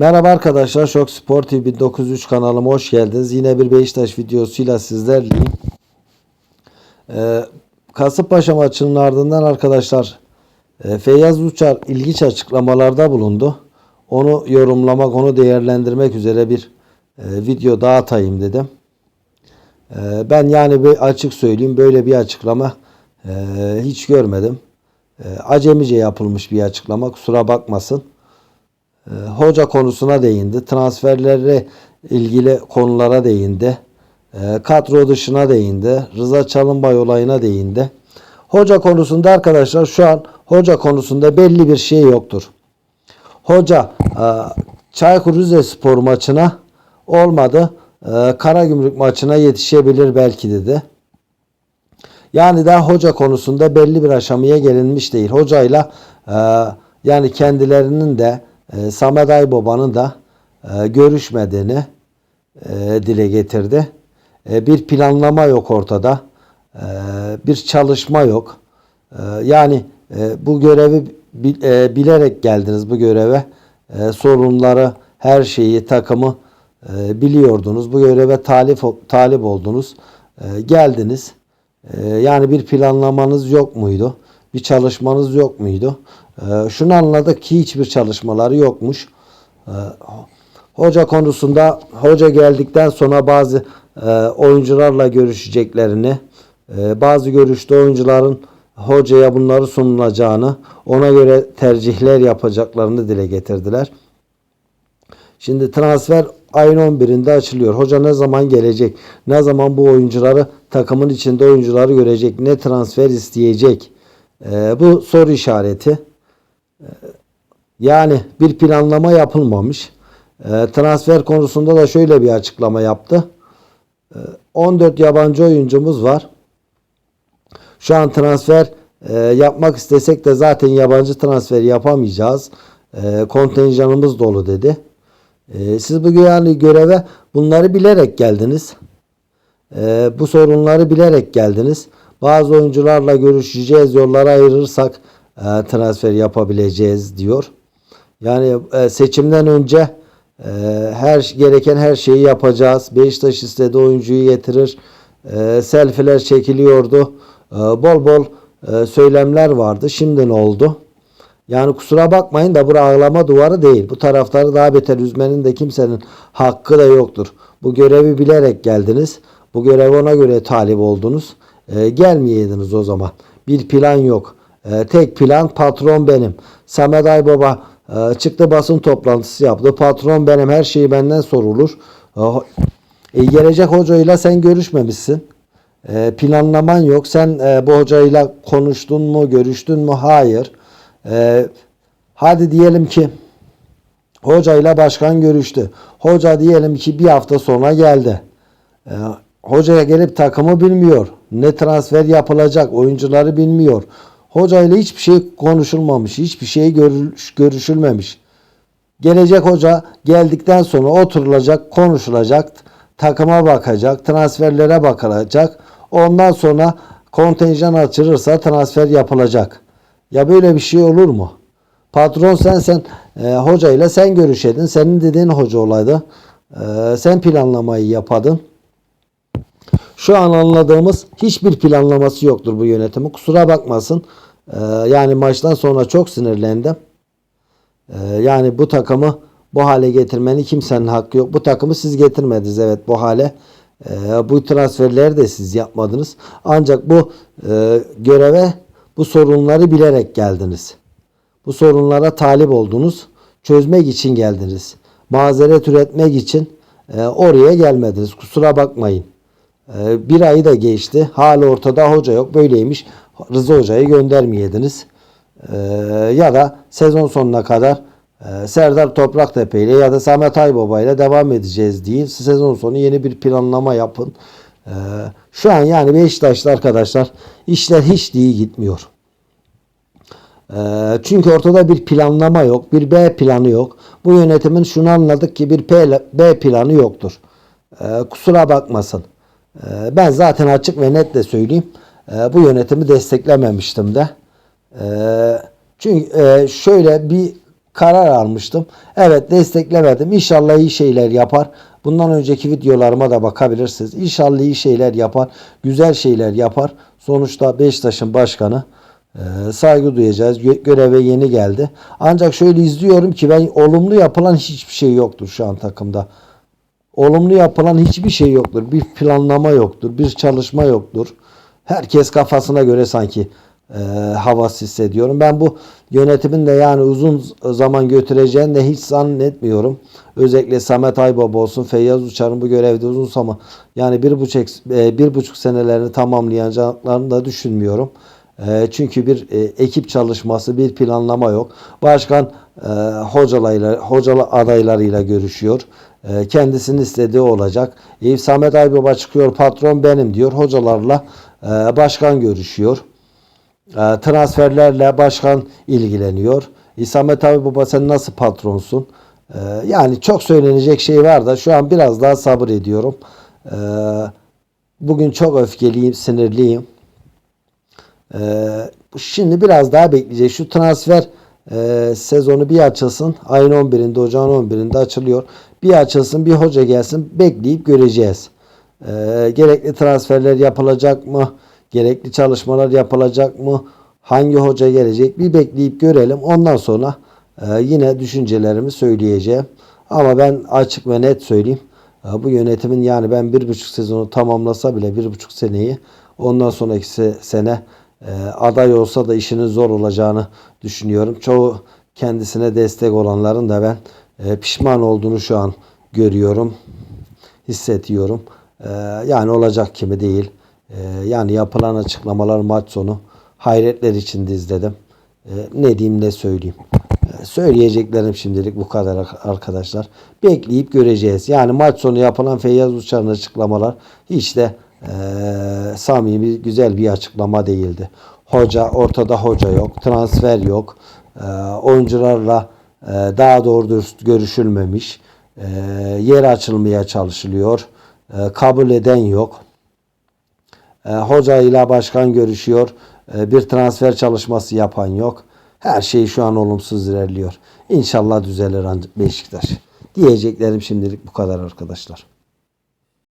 Merhaba arkadaşlar, Şok Spor TV 1903 kanalıma hoş geldiniz. Yine bir Beşiktaş videosuyla sizlerleyim. Ee, Kasımpaşa maçının ardından arkadaşlar e, Feyyaz Uçar ilginç açıklamalarda bulundu. Onu yorumlamak, onu değerlendirmek üzere bir e, video daha atayım dedim. E, ben yani bir açık söyleyeyim böyle bir açıklama e, hiç görmedim. E, acemice yapılmış bir açıklama kusura bakmasın. E, hoca konusuna değindi. Transferlerle ilgili konulara değindi. E, kadro dışına değindi. Rıza Çalınbay olayına değindi. Hoca konusunda arkadaşlar şu an hoca konusunda belli bir şey yoktur. Hoca e, Çaykur Rizespor maçına olmadı. E, Karagümrük maçına yetişebilir belki dedi. Yani daha hoca konusunda belli bir aşamaya gelinmiş değil. Hocayla e, yani kendilerinin de e, Samet Aybaba'nın da görüşmediğini e, dile getirdi. E, bir planlama yok ortada. E, bir çalışma yok. Yani bu görevi bi- bilerek geldiniz bu göreve. E, sorunları, her şeyi, takımı biliyordunuz. Bu göreve talip talip oldunuz. Geldiniz. Ee, yani bir planlamanız yok muydu? Bir çalışmanız yok muydu? Ee, şunu anladık ki hiçbir çalışmaları yokmuş. Ee, hoca konusunda hoca geldikten sonra bazı e, oyuncularla görüşeceklerini, e, bazı görüşte oyuncuların hocaya bunları sunulacağını, ona göre tercihler yapacaklarını dile getirdiler. Şimdi transfer ayın 11'inde açılıyor. Hoca ne zaman gelecek? Ne zaman bu oyuncuları takımın içinde oyuncuları görecek? Ne transfer isteyecek? Ee, bu soru işareti. Ee, yani bir planlama yapılmamış. Ee, transfer konusunda da şöyle bir açıklama yaptı. Ee, 14 yabancı oyuncumuz var. Şu an transfer e, yapmak istesek de zaten yabancı transferi yapamayacağız. E, kontenjanımız dolu dedi. E, siz bu yani göreve bunları bilerek geldiniz. E, bu sorunları bilerek geldiniz. Bazı oyuncularla görüşeceğiz, yolları ayırırsak e, transfer yapabileceğiz diyor. Yani e, seçimden önce e, her gereken her şeyi yapacağız. Beşiktaş istedi oyuncuyu getirir. E, selfiler çekiliyordu. E, bol bol e, söylemler vardı. Şimdi ne oldu? Yani kusura bakmayın da bura ağlama duvarı değil. Bu taraftarı daha beter üzmenin de kimsenin hakkı da yoktur. Bu görevi bilerek geldiniz. Bu görevi ona göre talip oldunuz. E, gelmeyeydiniz o zaman. Bir plan yok. E, tek plan patron benim. Samet Aybaba e, çıktı basın toplantısı yaptı. Patron benim her şeyi benden sorulur. E, ho- e, gelecek hocayla sen görüşmemişsin. E, planlaman yok. Sen e, bu hocayla konuştun mu, görüştün mü? Hayır. E, hadi diyelim ki hocayla başkan görüştü. Hoca diyelim ki bir hafta sonra geldi. E, hocaya gelip takımı bilmiyor. Ne transfer yapılacak, oyuncuları bilmiyor. Hocayla hiçbir şey konuşulmamış, hiçbir şey görüş, görüşülmemiş. Gelecek hoca geldikten sonra oturulacak, konuşulacak, takıma bakacak, transferlere bakılacak. Ondan sonra kontenjan açılırsa transfer yapılacak. Ya böyle bir şey olur mu? Patron sen sen e, hocayla sen görüşedin. Senin dediğin hoca olaydı. E, sen planlamayı yapadın. Şu an anladığımız hiçbir planlaması yoktur bu yönetimi. Kusura bakmasın. E, yani maçtan sonra çok sinirlendim. Ee, yani bu takımı bu hale getirmenin kimsenin hakkı yok. Bu takımı siz getirmediniz evet bu hale. Ee, bu transferleri de siz yapmadınız. Ancak bu e, göreve bu sorunları bilerek geldiniz. Bu sorunlara talip oldunuz. Çözmek için geldiniz. Mazeret üretmek için e, oraya gelmediniz. Kusura bakmayın. E, bir ayı da geçti. Hala ortada hoca yok. Böyleymiş. Rıza Hoca'yı göndermeyediniz. Ee, ya da sezon sonuna kadar e, Serdar Topraktepe ile ya da Samet Aybaba ile devam edeceğiz değil. Sezon sonu yeni bir planlama yapın. Ee, şu an yani Beşiktaş'ta arkadaşlar işler hiç iyi gitmiyor. Ee, çünkü ortada bir planlama yok, bir B planı yok. Bu yönetimin şunu anladık ki bir P, B planı yoktur. Ee, kusura bakmasın. Ee, ben zaten açık ve net de söyleyeyim. Ee, bu yönetimi desteklememiştim de. Ee, çünkü e, şöyle bir karar almıştım. Evet desteklemedim. İnşallah iyi şeyler yapar. Bundan önceki videolarıma da bakabilirsiniz. İnşallah iyi şeyler yapar. Güzel şeyler yapar. Sonuçta Beşiktaş'ın başkanı. Ee, saygı duyacağız. Gö- göreve yeni geldi. Ancak şöyle izliyorum ki ben olumlu yapılan hiçbir şey yoktur şu an takımda. Olumlu yapılan hiçbir şey yoktur. Bir planlama yoktur. Bir çalışma yoktur. Herkes kafasına göre sanki e, havas hissediyorum. Ben bu yönetimin de yani uzun zaman götüreceğini de hiç zannetmiyorum. Özellikle Samet Aybaba olsun, Feyyaz Uçar'ın bu görevde uzun zaman yani bir buçuk, e, bir buçuk senelerini tamamlayacaklarını da düşünmüyorum. E, çünkü bir e, ekip çalışması, bir planlama yok. Başkan e, hocalarıyla, hocalı adaylarıyla görüşüyor. E, kendisinin istediği olacak. E, Samet Aybaba çıkıyor, patron benim diyor. Hocalarla başkan görüşüyor. Transferlerle başkan ilgileniyor. E, Samet Aybaba sen nasıl patronsun? Yani çok söylenecek şey var da şu an biraz daha sabır ediyorum. Bugün çok öfkeliyim, sinirliyim. Ee, şimdi biraz daha bekleyecek. Şu transfer e, sezonu bir açılsın. Ayın 11'inde, ocağın 11'inde açılıyor. Bir açılsın, bir hoca gelsin. Bekleyip göreceğiz. Ee, gerekli transferler yapılacak mı? Gerekli çalışmalar yapılacak mı? Hangi hoca gelecek? Bir bekleyip görelim. Ondan sonra e, yine düşüncelerimi söyleyeceğim. Ama ben açık ve net söyleyeyim. E, bu yönetimin yani ben bir buçuk sezonu tamamlasa bile bir buçuk seneyi ondan sonraki se- sene e, aday olsa da işinin zor olacağını düşünüyorum. Çoğu kendisine destek olanların da ben e, pişman olduğunu şu an görüyorum, hissediyorum. E, yani olacak kimi değil. E, yani yapılan açıklamalar maç sonu hayretler içinde izledim. Ne diyeyim ne söyleyeyim. Söyleyeceklerim şimdilik bu kadar arkadaşlar. Bekleyip göreceğiz. Yani maç sonu yapılan Feyyaz Uçar'ın açıklamalar hiç de e, samimi güzel bir açıklama değildi. Hoca ortada hoca yok, transfer yok. E, oyuncularla e, daha doğru görüşülmemiş. E, yer açılmaya çalışılıyor. E, kabul eden yok. E, hoca ile başkan görüşüyor. E, bir transfer çalışması yapan yok. Her şey şu an olumsuz ilerliyor. İnşallah düzelir ancak Beşiktaş. Diyeceklerim şimdilik bu kadar arkadaşlar.